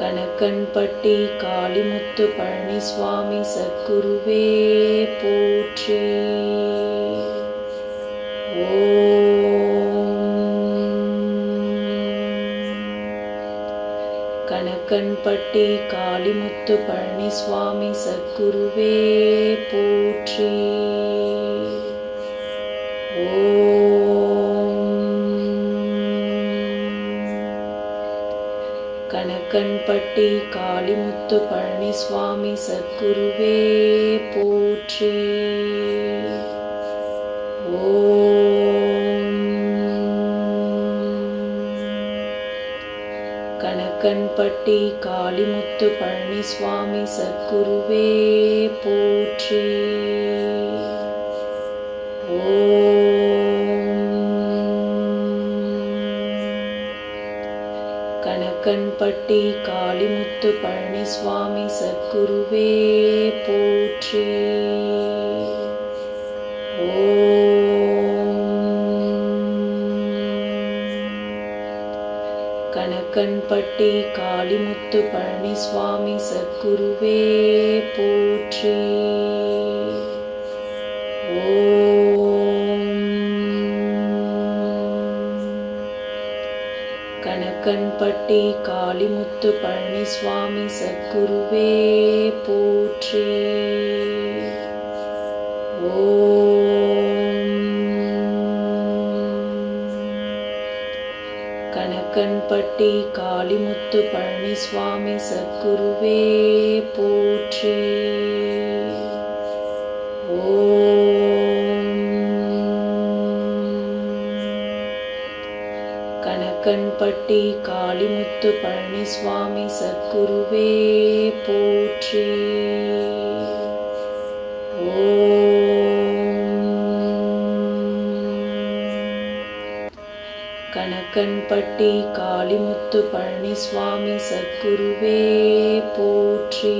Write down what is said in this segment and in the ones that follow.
கணக்கன்பட்டி காளிமுத்து பழனிசுவாமி சத்குருவே போற்றி. கணக்கன்பட்டி காளிமுத்து பழனிசுவாமி சத்குருவே போற்றி. கணக்கன்பட்டி காளிமுத்து பழனிசுவாமி சத்குருவே போற்றி. கணக்கன்பட்டி காளிமுத்து பழனிசுவாமி சத்குருவே போற்றி. கண்பட்டி காளிமுத்து பழனிசுவாமி சத்குருவே போற்றி. கணக்கன்பட்டி காளிமுத்து பழனிசுவாமி சத்குருவே போற்றி. கணக்கன்பட்டி காளிமுத்து பழனிசுவாமி சத்குருவே போற்றி. கணக்கன்பட்டி காளிமுத்து பழனிசுவாமி சத்குருவே போற்றி. கண்பட்டி காளிமுத்து பழனிசுவாமி சத்குருவே போற்றி. கணக்கன்பட்டி காளிமுத்து பழனிசுவாமி சத்குருவே போற்றி.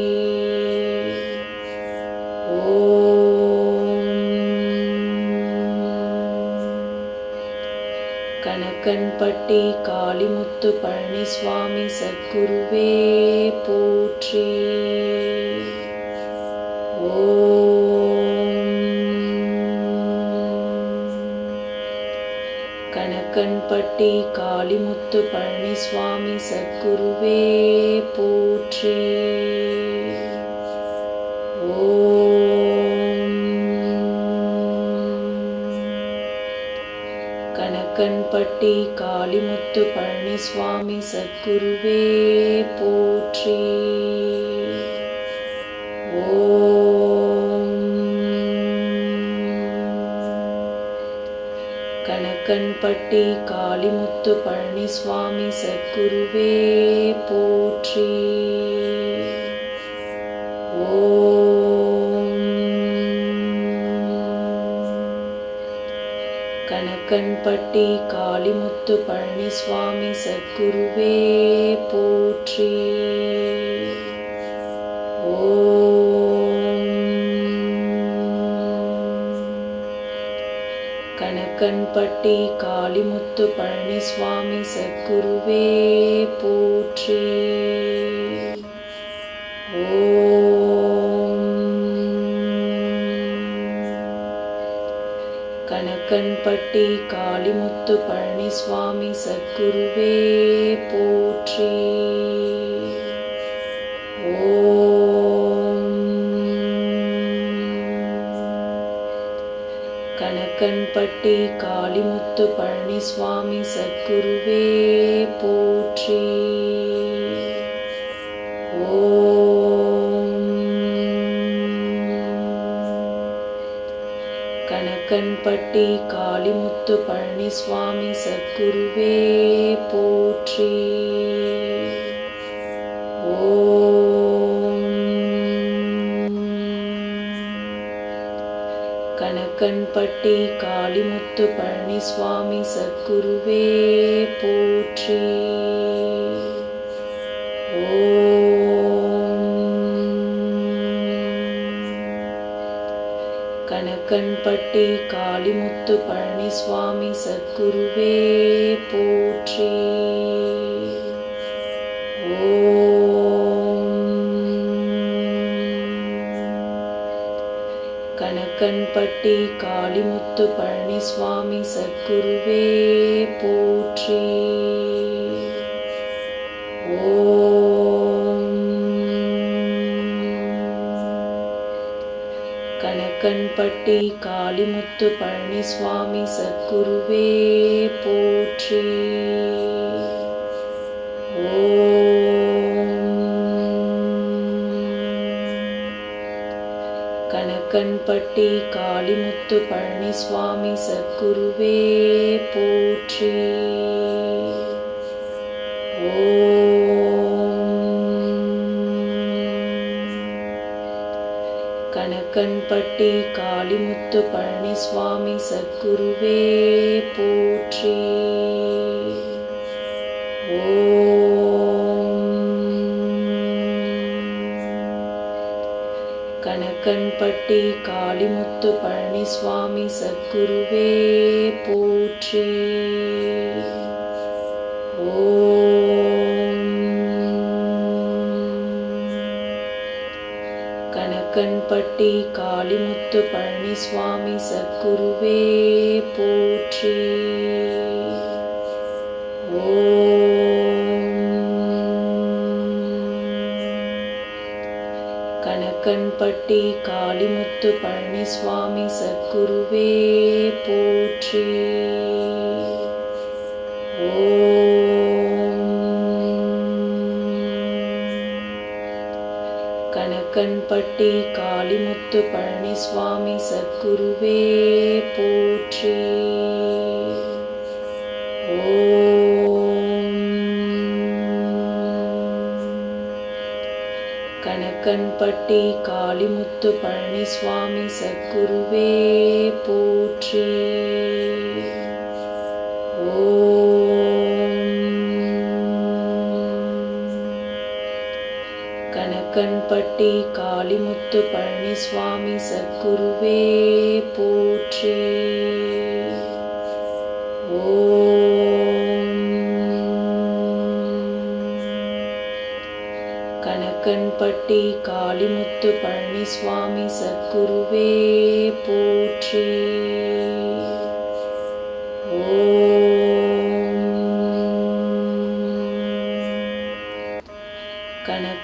ஓ கணக்கன்பட்டி காளிமுத்து பழனிசுவாமி சத்குருவே போற்றி. கணக்கன்பட்டி காளிமுத்து பழனிசுவாமி சத்குருவே போற்றி. ஓ கண்பட்டி காளிமுத்து பழனிசுவாமி சத்குருவே போற்றி. கணக்கன்பட்டி காளிமுத்து பழனிசுவாமி சத்குருவே போற்றி. கண்பட்டி காளிமுத்து பழனிசுவாமி சத்குருவே போற்றி. கணக்கன்பட்டி காளிமுத்து பழனிசுவாமி சத்குருவே போற்றி. ஓ கணக்கன்பட்டி காளிமுத்து பழனிசுவாமி சத்குருவே போற்றி. கணக்கன்பட்டி காளிமுத்து பழனிசுவாமி சத்குருவே போற்றி. கணக்கன்பட்டி காளிமுத்து பழனிசுவாமி சத்குருவே போற்றி. கணக்கன்பட்டி காளிமுத்து பழனிசுவாமி சத்குருவே போற்றி. கண்பட்டி காளிமுத்து பழனிசுவாமி சத்குருவே போற்றி. கணக்கன்பட்டி காளிமுத்து பழனிசுவாமி சத்குருவே போற்றி. கண்பட்டி காளிமுத்து பழனிசுவாமி சத்குருவே போற்றி. கணக்கன்பட்டி காளிமுத்து பழனிசுவாமி சத்குருவே போற்றி. ஓ கண்பட்டி காளிமுத்து பழனிசுவாமி சத்குருவே போற்றி. கணக்கன்பட்டி காளிமுத்து பழனிசுவாமி சத்குருவே போற்றி. ஓ கண்பட்டி காளிமுத்து பழனிசுவாமி சத்குருவே போற்றி. கணக்கன்பட்டி காளிமுத்து பழனிசுவாமி சத்குருவே போற்றி. ஓ கணக்கன்பட்டி காளிமுத்து பழனிசுவாமி சத்குருவே போற்றி. கணக்கன்பட்டி காளிமுத்து பழனிசுவாமி சத்குருவே போற்றி. கணக்கன்பட்டி காளிமுத்து பழனிசுவாமி சத்குருவே போற்றே. கணக்கன்பட்டி காளிமுத்து பழனிசுவாமி சத்குருவே போற்றே. ஓ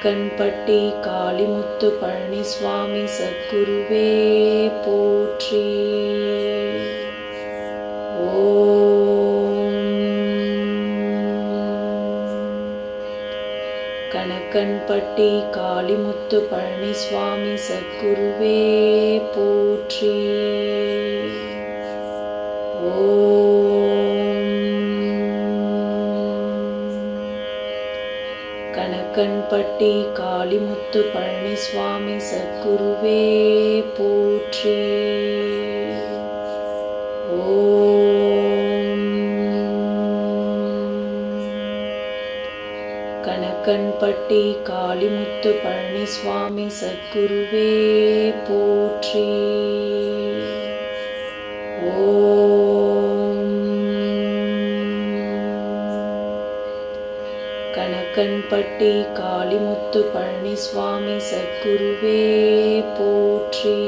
கண்பட்டி காளிமுத்து பழனிசுவாமி சத்குருவே போற்றி. கணக்கன்பட்டி காளிமுத்து பழனிசுவாமி சத்குருவே போற்றி. கண்பட்டி காளிமுத்து பழனிசுவாமி சத்குருவே போற்றே. கணக்கன்பட்டி காளிமுத்து பழனிசுவாமி சத்குருவே போற்றி. கண்பட்டி காளிமுத்து பழனிசுவாமி சத்குருவே போற்றி.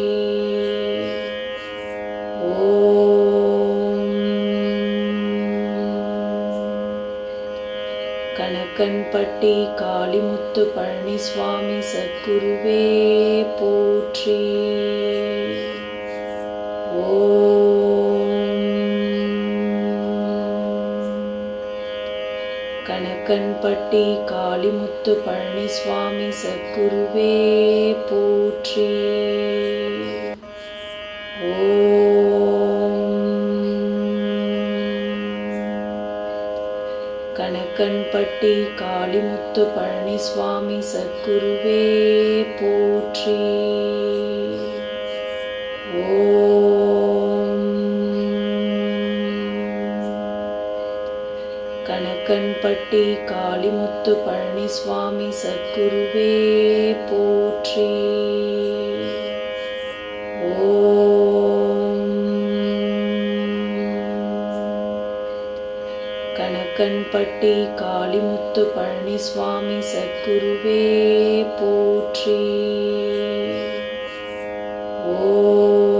கணக்கன்பட்டி காளிமுத்து பழனிசுவாமி சத்குருவே போற்றி. கண்பட்டி காளிமுத்து பழனிசுவாமி சத்குருவே போற்றி. கணக்கன்பட்டி காளிமுத்து பழனிசுவாமி சத்குருவே போற்றி. ஓ கண்பட்டி காளிமுத்து பழனிசுவாமி சத்குருவே போற்றி. கணக்கன்பட்டி காளிமுத்து பழனிசுவாமி சத்குருவே போற்றி. ஓ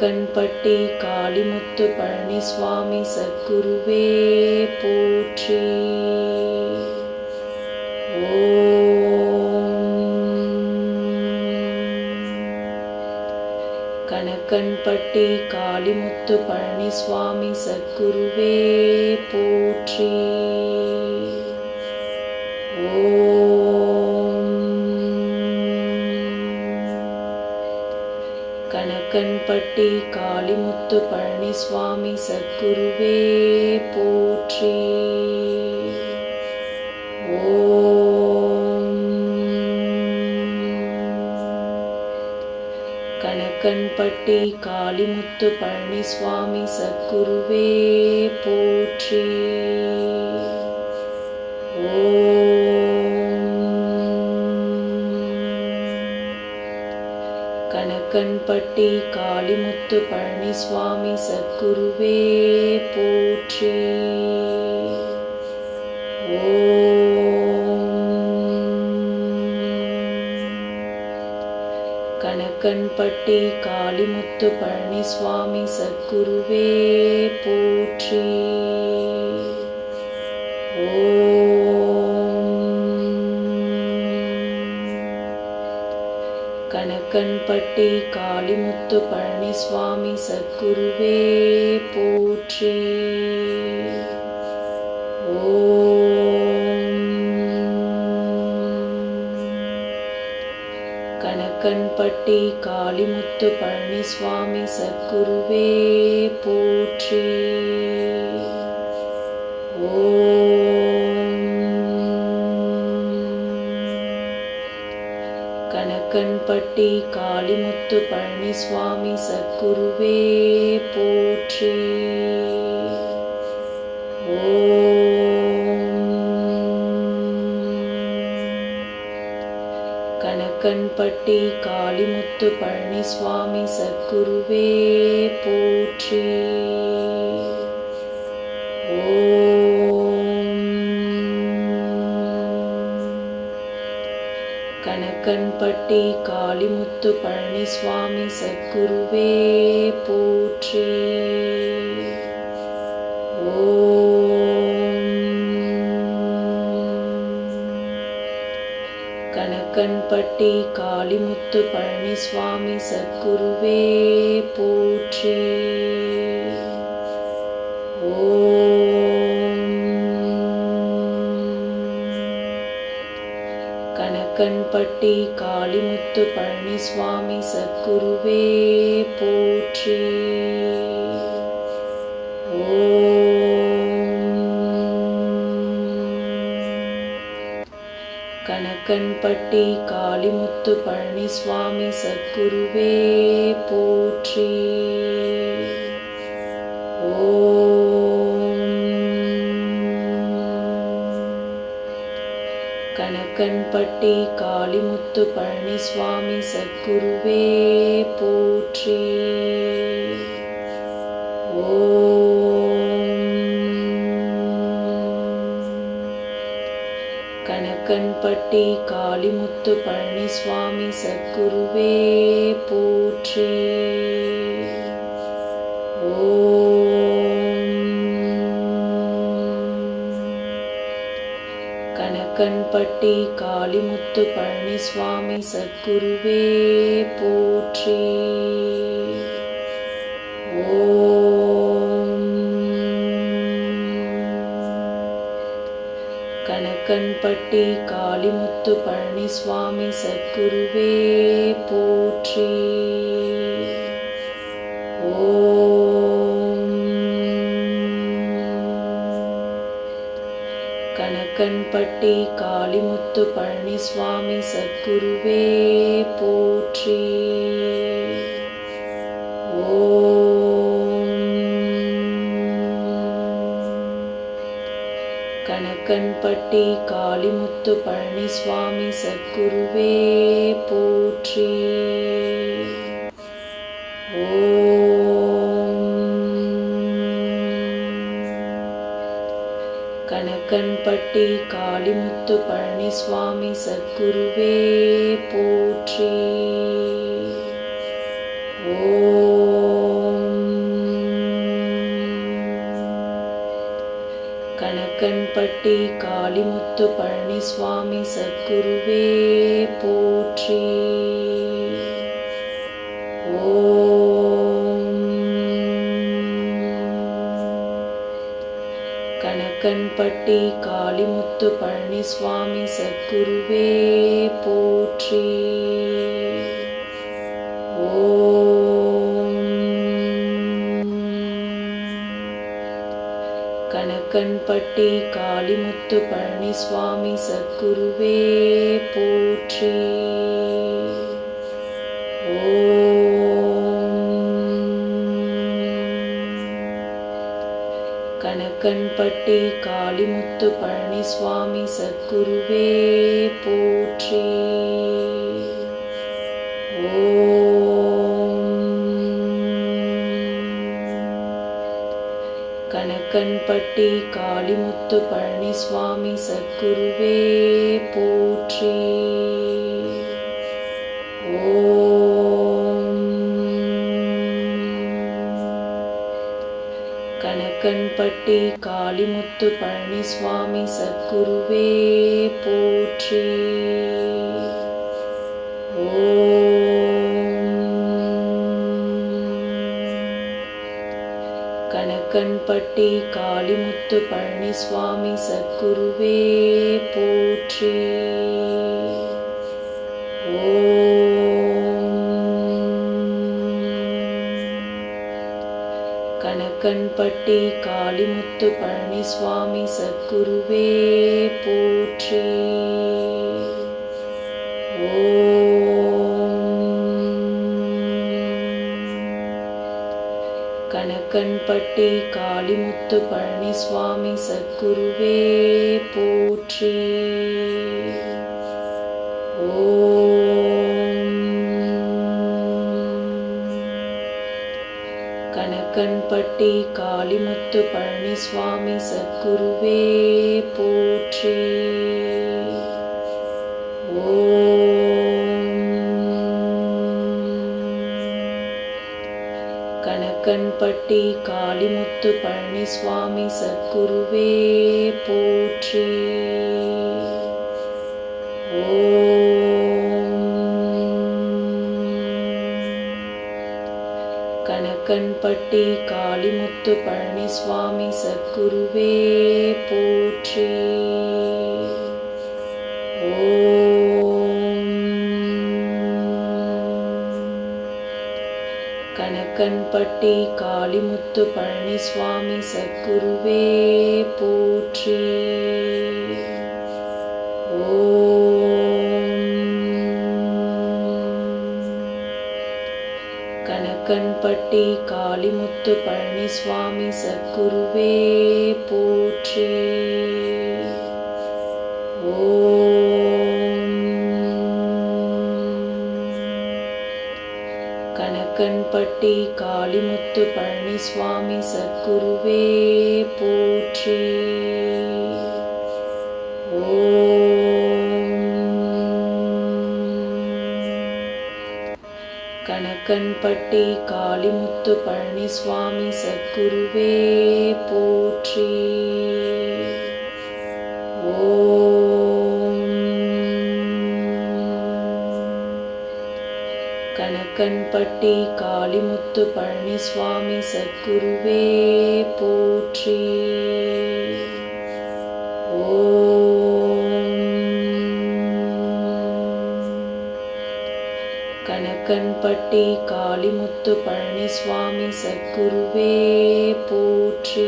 கண்பட்டி காளிமுத்து பழனிசுவாமி சத்குருவே போற்றி. கணக்கன்பட்டி காளிமுத்து பழனிசுவாமி சத்குருவே போற்றி. ஓ கணக்கன்பட்டி காளிமுத்து பழனிசுவாமி சத்குருவே போற்றி. கணக்கன்பட்டி காளிமுத்து பழனிசுவாமி சத்குருவே போற்றி. கண்பட்டி காளிமுத்து பழனிசுவாமி சத்குருவே போற்றி. கணக்கன்பட்டி காளிமுத்து பழனிசுவாமி சத்குருவே போற்றி. ஓ கணக்கன்பட்டி காளிமுத்து பழனிசுவாமி சத்குருவே போற்றி. கணக்கன்பட்டி காளிமுத்து பழனிசுவாமி சத்குருவே போற்றி. ஓ கணக்கன்பட்டி காளிமுத்து பழனிசுவாமி சத்குருவே போற்றி. கணக்கன்பட்டி காளிமுத்து பழனிசுவாமி சத்குருவே போற்றி. கண்பட்டி காளிமுத்து பழனிசுவாமி சத்குருவே போற்றி. கணக்கன்பட்டி காளிமுத்து பழனிசுவாமி சத்குருவே போற்றி. கண்பட்டி காளிமுத்து பழனிசுவாமி சத்குருவே போற்றி. கணக்கன்பட்டி காளிமுத்து பழனிசுவாமி சத்குருவே போற்றி. ஓ கண்பட்டி காளிமுத்து பழனிசுவாமி சத்குருவே போற்றி. கணக்கன்பட்டி காளிமுத்து பழனிசுவாமி சத்குருவே போற்றி. ஓ கண்பட்டி காளிமுத்து பழனிசுவாமி சத்குருவே போற்றி. ஓம். கணக்கன்பட்டி காளிமுத்து பழனிசுவாமி சத்குருவே போற்றி. கணக்கன்பட்டி காளிமுத்து பழனிசுவாமி சத்குருவே போற்றி. கணக்கன்பட்டி காளிமுத்து பழனிசுவாமி சத்குருவே போற்றி. ஓம். கணக்கன்பட்டி காளிமுத்து பழனிசுவாமி சத்குருவே போற்றி. ஓம். கணக்கன்பட்டி காளிமுத்து பழனிசுவாமி சத்குருவே போற்றி. ஓம். கணக்கன்பட்டி காளிமுத்து பழனிசுவாமி சத்குருவே போற்றி. ஓம். கணக்கன்பட்டி காளிமுத்து பழனிசுவாமி சத்குருவே போற்றி. கண்பட்டி காளிமுத்து பழனிசுவாமி சத்குருவே போற்றி. ஓம். கணக்கன்பட்டி காளிமுத்து பழனிசுவாமி சத்குருவே போற்றி. ஓ கணக்கன்பட்டி காளிமுத்து பழனிசுவாமி சத்குருவே போற்றி. ஓம். கணக்கன்பட்டி காளிமுத்து பழனிசுவாமி சத்குருவே போற்றி. ஓ கணக்கன்பட்டி காளிமுத்து பழனிசுவாமி சத்குருவே போற்றி. கணக்கன்பட்டி காளிமுத்து பழனிசுவாமி சத்குருவே போற்றி. ஓ கணக்கன்பட்டி காளிமுத்து பழனிசுவாமி சத்குருவே போற்றி. ஓம். கணக்கன்பட்டி காளிமுத்து பழனிசுவாமி சத்குருவே போற்றி. ஓ கண்பட்டி காளிமுத்து பழனிசுவாமி சத்குருவே போற்றி. ஓம். கணக்கன்பட்டி காளிமுத்து பழனிசுவாமி சத்குருவே போற்றி. ஓம். பட்டி காளிமுத்து பழனிசுவாமி சத்குருவே போற்றே. ஓம். கணக்கன்பட்டி காளிமுத்து பழனிசுவாமி சத்குருவே போற்றே. கண்பட்டி காளிமுத்து பழனிசுவாமி சத்குருவே போற்றி. ஓம். கணக்கன்பட்டி காளிமுத்து பழனிசுவாமி சத்குருவே போற்றி. கண்பட்டி காளிமுத்து பழனிசுவாமி சத்குருவே போற்றி.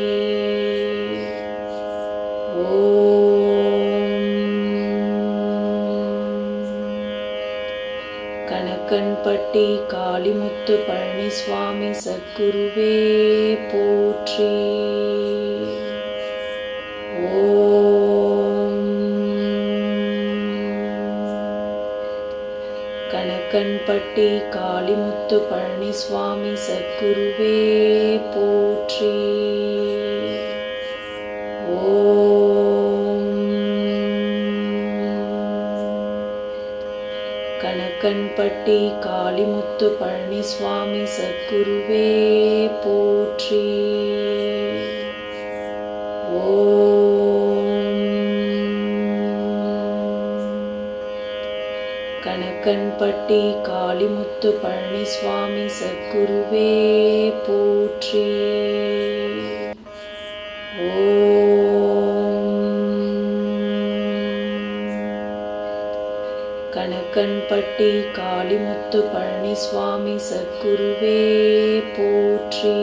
கணக்கன்பட்டி காளிமுத்து பழனிசுவாமி சத்குருவே போற்றி. கருப்பட்டி காளிமுத்து பழனிசுவாமி சத்குருவே போற்றி. ஓம். கணக்கன்பட்டி காளிமுத்து பழனிசுவாமி சத்குருவே போற்றி. கண்பட்டி காளிமுத்து பழனிசுவாமி சத்குருவே போற்றி. கணக்கன்பட்டி காளிமுத்து பழனிசுவாமி சத்குருவே போற்றி.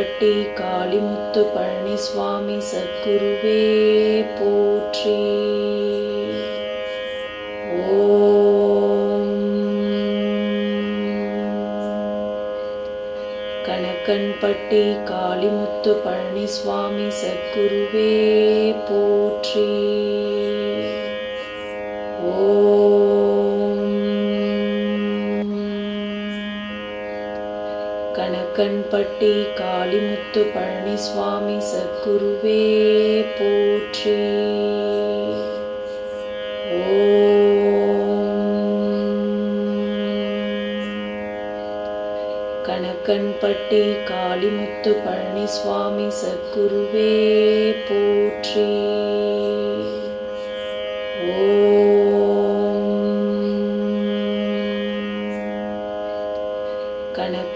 கணக்கன்பட்டி காளிமுத்து பழனிசுவாமி சத்குருவே போற்றி. ஓம். கணக்கன்பட்டி காளிமுத்து பழனிசுவாமி சத்குருவே போற்றி. ஓம். கண்பட்டி காளிமுத்து பழனிசுவாமி சத்குருவே போற்றி. கணக்கன்பட்டி காளிமுத்து பழனிசுவாமி சத்குருவே போற்றி.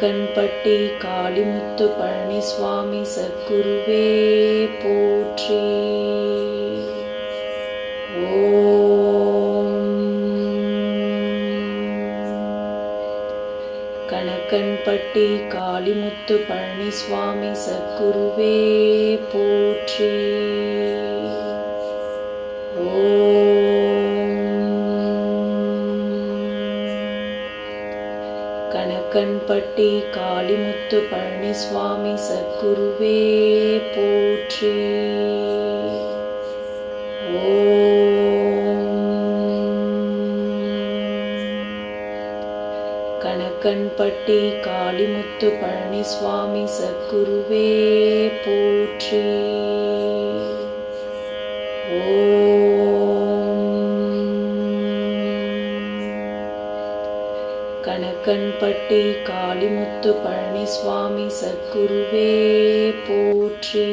கண்பட்டி காளிமுத்து பழனிசுவாமி சத்குருவே போற்றி. ஓம். கணக்கன்பட்டி காளிமுத்து பழனிசுவாமி சத்குருவே போற்றி. ஓம். கண்பட்டி காளிமுத்து பழனிசுவாமி சத்குருவே போற்றி. கணக்கன்பட்டி காளிமுத்து பழனிசுவாமி சத்குருவே போற்றி. கண்பட்டி காளிமுத்து பழனிசுவாமி சத்குருவே போற்றி.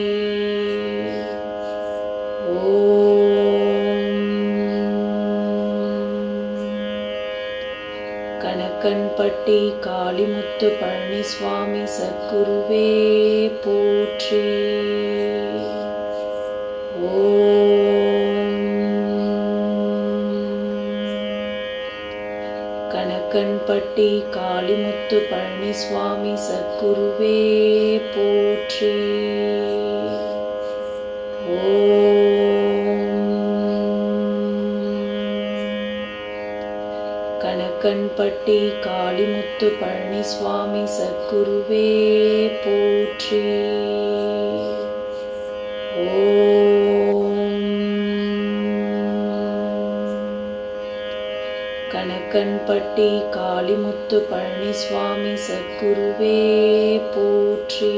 கணக்கன்பட்டி காளிமுத்து பழனிசுவாமி சத்குருவே போற்றி. ஓ பட்டி காளிமுத்து பழனிசுவாமி சத்குருவே போற்றி. ஓம். கணக்கன்பட்டி காளிமுத்து பழனிசுவாமி சத்குருவே போற்றி. கண்பட்டி காளிமுத்து பழனிசுவாமி சத்குருவே போற்றி.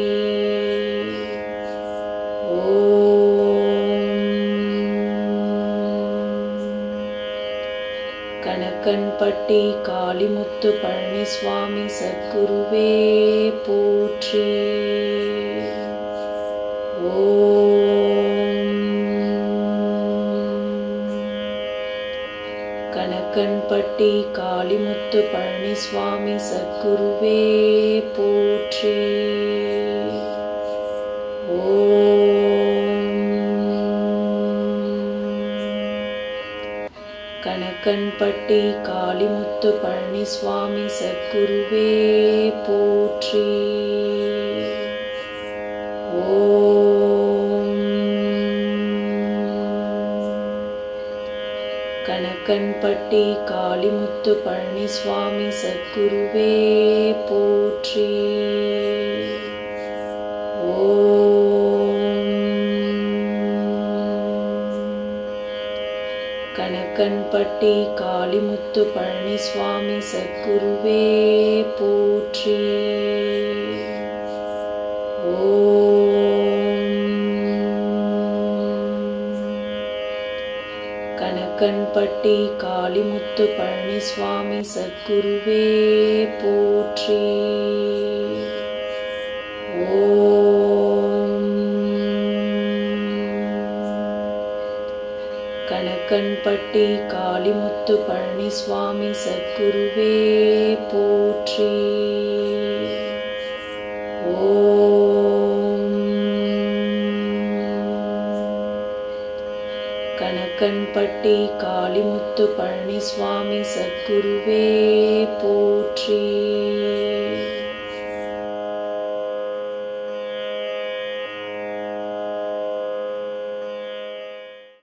கணக்கன்பட்டி காளிமுத்து பழனிசுவாமி சத்குருவே போற்றி. ஓ கணக்கன்பட்டி காளிமுத்து பழனிசுவாமி சத்குருவே போற்றி. ஓம். கணக்கன்பட்டி காளிமுத்து பழனிசுவாமி சத்குருவே போற்றி. ஓ கண்பட்டி காளிமுத்து பழனிசுவாமி சத்குருவே போற்றி. ஓம். கணக்கன்பட்டி காளிமுத்து பழனிசுவாமி சத்குருவே போற்றி. ஓ கண்பட்டி காளிமுத்து பழனிசுவாமி சத்குருவே போற்றி. ஓம். கணக்கன்பட்டி காளிமுத்து பழனிசுவாமி சத்குருவே போற்றி. ஓம். கண்பட்டி காளிமுத்து பழனிசுவாமி சத்குருவே போற்றி.